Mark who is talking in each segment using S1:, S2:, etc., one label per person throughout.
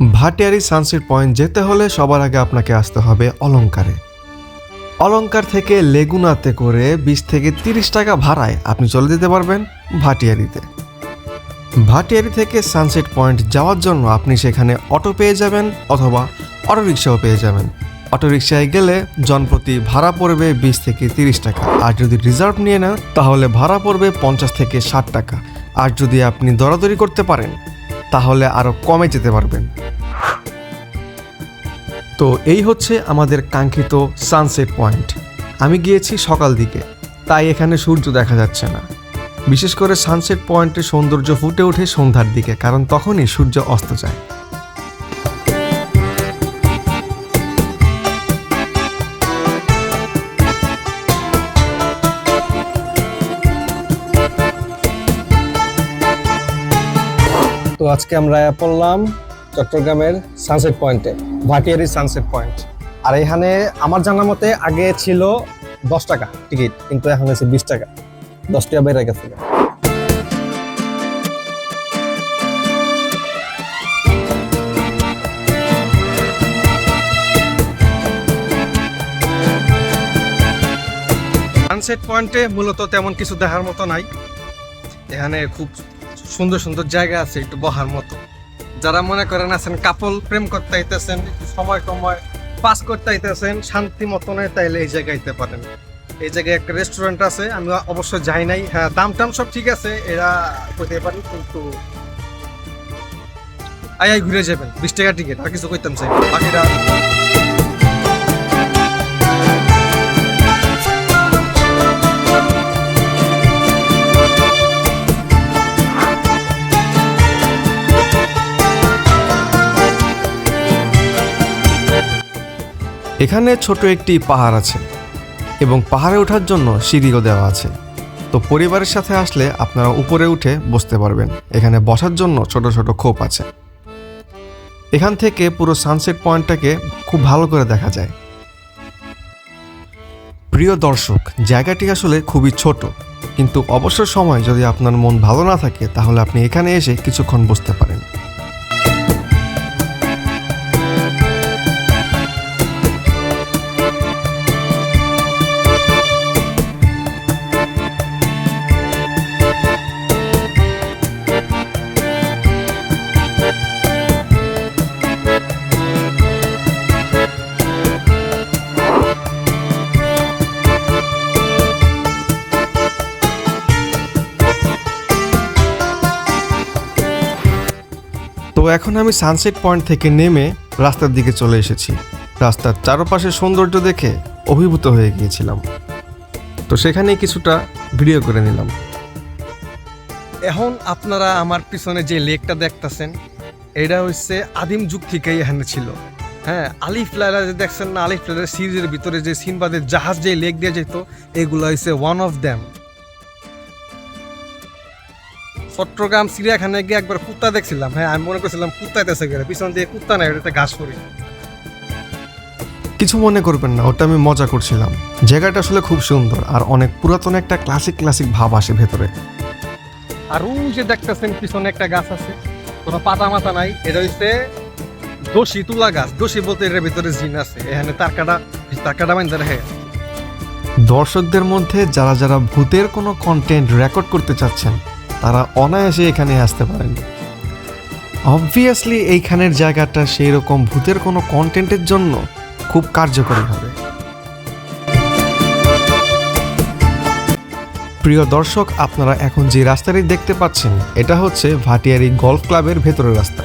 S1: Bhatiary sunset point যেতে হলে সবার আগে আপনাকে আসতে হবে অলঙ্কারে। অলংকার থেকে লেগুনাতে করে বিশ থেকে তিরিশ টাকা ভাড়ায় আপনি চলে যেতে পারবেন ভাটিয়ারিতে। ভাটিয়ারি থেকে সানসেট পয়েন্ট যাওয়ার জন্য আপনি সেখানে অটো পেয়ে যাবেন অথবা অটো রিক্সাও পেয়ে যাবেন। অটো রিক্সায় গেলে জনপ্রতি ভাড়া পড়বে বিশ থেকে তিরিশ টাকা। আর যদি রিজার্ভ নিয়ে নেন, তাহলে ভাড়া পড়বে পঞ্চাশ থেকে ষাট টাকা। আর যদি আপনি দরাদরি করতে পারেন তাহলে আরও কমে যেতে পারবেন। তো এই হচ্ছে আমাদের কাঙ্ক্ষিত সানসেট পয়েন্ট আমি গিয়েছি সকাল দিকে, তাই এখানে সূর্য দেখা যাচ্ছে না। বিশেষ করে সানসেট পয়েন্টের সৌন্দর্য ফুটে ওঠে সন্ধ্যার দিকে, কারণ তখনই সূর্য অস্ত যায়। আজকে আমরা পড়লাম চট্টগ্রামের সানসেট পয়েন্টে ভাটিয়ারি সানসেট পয়েন্ট আর এখানে আমার জানা মতে আগে ছিল দশ টাকা টিকিট, কিন্তু এখন আছে বিশ টাকা। দশ টাকা বেড়ে গেছে। সানসেট পয়েন্টে মূলত তেমন কিছু দেখার মতো নাই। এখানে খুব সুন্দর সুন্দর জায়গা আছে একটু বহার মতো। যারা মনে করেন আছেন কাপল, প্রেম করতে আইতেছেন, একটু সময় সময় পাস করতে আইতেছেন, শান্তি মতনে তাইলে এই জায়গায় আইতে পারেন। এই জায়গায় একটা রেস্টুরেন্ট আছে, আমি অবশ্য যাই নাই। হ্যাঁ দাম টাম সব ঠিক আছে, এরা করতে পারি কিন্তু আই আই ঘুরে যাবেন, বিশ টাকা টিকিট আর কিছু করতাম চাই না। বাকিটা এখানে ছোট একটি পাহাড় আছে এবং পাহাড়ে ওঠার জন্য সিঁড়িও দেওয়া আছে। তো পরিবারের সাথে আসলে আপনারা উপরে উঠে বসতে পারবেন। এখানে বসার জন্য ছোট ছোট খোপ আছে। এখান থেকে পুরো সানসেট পয়েন্টটাকে খুব ভালো করে দেখা যায়। প্রিয় দর্শক, জায়গাটি আসলে খুবই ছোট। কিন্তু অবসর সময় যদি আপনার মন ভালো না থাকে, তাহলে আপনি এখানে এসে কিছুক্ষণ বসতে পারেন। এখন আমি সানসেট পয়েন্ট থেকে নেমে রাস্তার দিকে চলে এসেছি। রাস্তার চারপাশের সৌন্দর্য দেখে অভিভূত হয়ে গিয়েছিলাম। তো সেখানে কিছুটা ভিডিও করে নিলাম। এখন আপনারা আমার পিছনে যে লেকটা দেখতেছেন, এটা হচ্ছে আদিম যুগ থেকেই এখানে ছিল। হ্যাঁ আলিফ লাইলা যে দেখছেন না, আলিফ লাইলার সিরিজের ভিতরে যে সিনবাদের জাহাজ যে লেক দিয়ে যেত, এগুলো হচ্ছে ওয়ান অফ দ্যাম চট্টগ্রাম চিড়িয়াখানায় গিয়ে একবার কুত্তা দেখছিলাম। হ্যাঁ আমি মনে করছিলাম কুত্তা দেশে গেলে পিছন দিয়ে কুত্তা নাই ওটাতে ঘাস করি কিছু মনে করবেন না ওটা আমি মজা করছিলাম। জায়গাটা আসলে খুব সুন্দর আর অনেক পুরাতন একটা ক্লাসিক ক্লাসিক ভাব আসে ভেতরে। আর ওই যে দেখতেছেন পিছনে একটা গাছ আছে কোনো পাতা মাতা নাই এটা হচ্ছে দোষী তুলা গাছ। দোষী বলতে এর ভিতরে জিন আছে এখানে তারকাটা তারকাটা মাইন্দা রেখে দর্শকদের মধ্যে যারা যারা ভূতের কোনো কন্টেন্ট রেকর্ড করতে চাচ্ছেন তারা অনায়াসে এখানে আসতে পারেন। অবভিয়াসলি এইখানের জায়গাটা সেই রকম ভূতের কোনো কন্টেন্টের জন্য খুব কার্যকরী হবে। প্রিয় দর্শক, আপনারা এখন যে রাস্তাটি দেখতে পাচ্ছেন, এটা হচ্ছে ভাটিয়ারি গলফ ক্লাবের ভেতরের রাস্তা।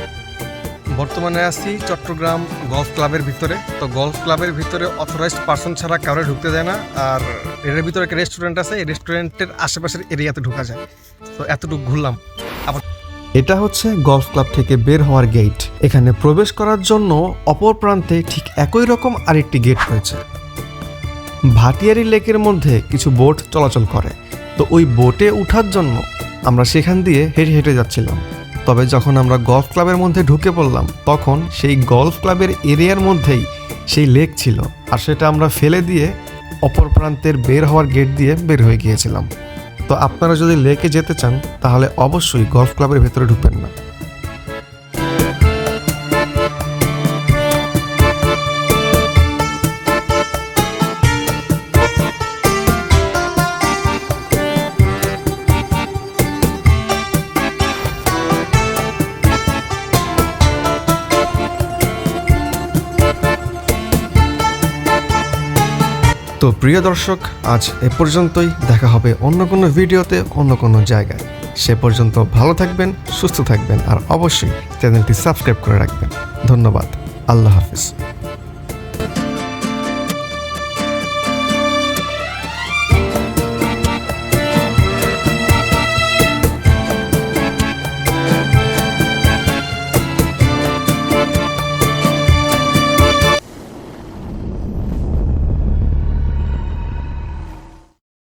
S1: বর্তমানে আছি চট্টগ্রাম গলফ ক্লাবের ভিতরে। তো গলফ ক্লাবের ভিতরে অথরাইজড পার্সন ছাড়া কাউরে ঢুকতে দেয় না। আর এর ভিতরে একটা রেস্টুরেন্ট আছে, এই রেস্টুরেন্টের আশেপাশের এরিয়াতে ঢুকা যায়। তো এতটুকু ঘুরলাম। আবার এটা হচ্ছে গলফ ক্লাব থেকে বের হওয়ার গেট এখানে প্রবেশ করার জন্য অপর প্রান্তে ঠিক একই রকম আরেকটি গেট রয়েছে। ভাটিয়ারি লেকের মধ্যে কিছু বোট চলাচল করে। তো ওই বোটে ওঠার জন্য আমরা সেখান দিয়ে হেঁটে হেঁটে যাচ্ছিলাম। তবে যখন আমরা গলফ ক্লাবের মধ্যে ঢুকে পড়লাম, তখন সেই গলফ ক্লাবের এরিয়ার মধ্যেই সেই লেক ছিল। আর সেটা আমরা ফেলে দিয়ে অপর প্রান্তের বের হওয়ার গেট দিয়ে বের হয়ে গিয়েছিলাম। তো আপনারা যদি লেকে যেতে চান তাহলে অবশ্যই গলফ ক্লাবের ভেতরে ঢুকবেন না। তো প্রিয় দর্শক, আজ এ পর্যন্তই। দেখা হবে অন্য কোনো ভিডিওতে অন্য কোনো জায়গায়। সে পর্যন্ত ভালো থাকবেন, সুস্থ থাকবেন, আর অবশ্যই চ্যানেলটি সাবস্ক্রাইব করে রাখবেন। ধন্যবাদ। আল্লাহ হাফিজ।